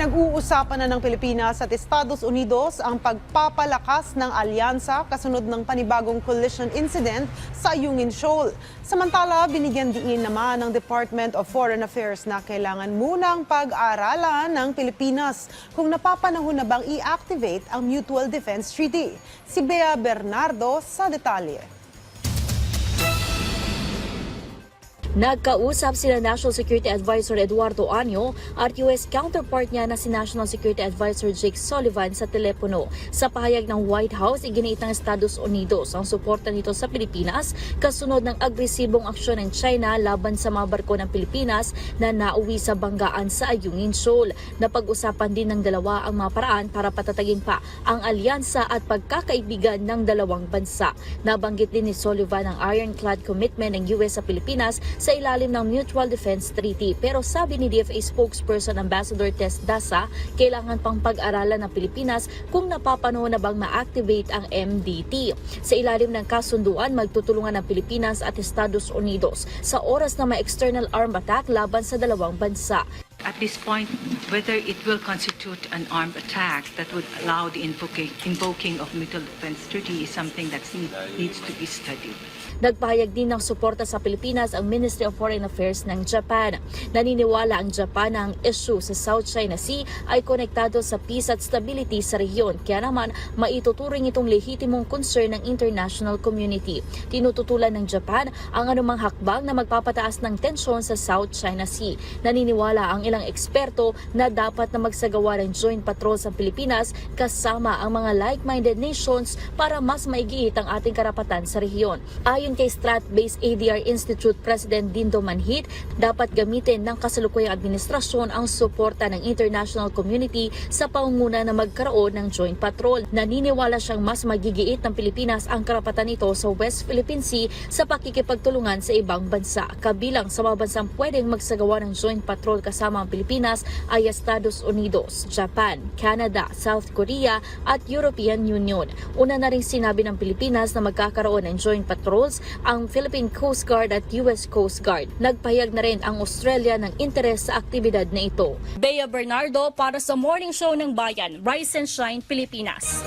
Pinag-uusapan na ng Pilipinas at Estados Unidos ang pagpapalakas ng alyansa kasunod ng panibagong collision incident sa Ayungin Shoal. Samantala, binigyan diin naman ng Department of Foreign Affairs na kailangan munang pag-aralan ng Pilipinas kung napapanahon na bang i-activate ang Mutual Defense Treaty. Si Bea Bernardo sa detalye. Nagkausap sila National Security Advisor Eduardo Anyo at US counterpart niya na si National Security Advisor Jake Sullivan sa telepono. Sa pahayag ng White House, iginiit ng Estados Unidos ang suporta nito sa Pilipinas kasunod ng agresibong aksyon ng China laban sa mga barko ng Pilipinas na nauwi sa banggaan sa Ayungin Shoal. Napag-usapan din ng dalawa ang mga paraan para patatagin pa ang alyansa at pagkakaibigan ng dalawang bansa. Nabanggit din ni Sullivan ang ironclad commitment ng US sa Pilipinas sa ilalim ng Mutual Defense Treaty. Pero sabi ni DFA spokesperson Ambassador Tess Dasa, kailangan pang pag-aralan ng Pilipinas kung napapanahon na bang ma-activate ang MDT. Sa ilalim ng kasunduan, magtutulungan ng Pilipinas at Estados Unidos sa oras na may external armed attack laban sa dalawang bansa. At this point, whether it will constitute an armed attack that would allow the invoking, invoking of mutual defense treaty is something that need, needs to be studied. Nagpahayag din ng suporta sa Pilipinas ang Ministry of Foreign Affairs ng Japan. Naniniwala ang Japan na ang issue sa South China Sea ay konektado sa peace at stability sa rehiyon. Kaya naman, maituturing itong lehitimong concern ng international community. Tinututulan ng Japan ang anumang hakbang na magpapataas ng tensyon sa South China Sea. Naniniwala ang ilang eksperto na dapat na magsagawa ng joint patrol sa Pilipinas kasama ang mga like-minded nations para mas maigiit ang ating karapatan sa rehiyon. Ayon kay Strat-based ADR Institute President Dindo Manhit, dapat gamitin ng kasalukuyang administrasyon ang suporta ng international community sa pangunguna na magkaroon ng joint patrol. Naniniwala siyang mas magigiit ng Pilipinas ang karapatan nito sa West Philippine Sea sa pakikipagtulungan sa ibang bansa. Kabilang sa mga bansang pwedeng magsagawa ng joint patrol kasama ang Pilipinas ay Estados Unidos, Japan, Canada, South Korea at European Union. Una na rin sinabi ng Pilipinas na magkakaroon ng joint patrols ang Philippine Coast Guard at US Coast Guard. Nagpahayag na rin ang Australia ng interes sa aktibidad na ito. Bea Bernardo para sa Morning Show ng Bayan, Rise and Shine, Pilipinas.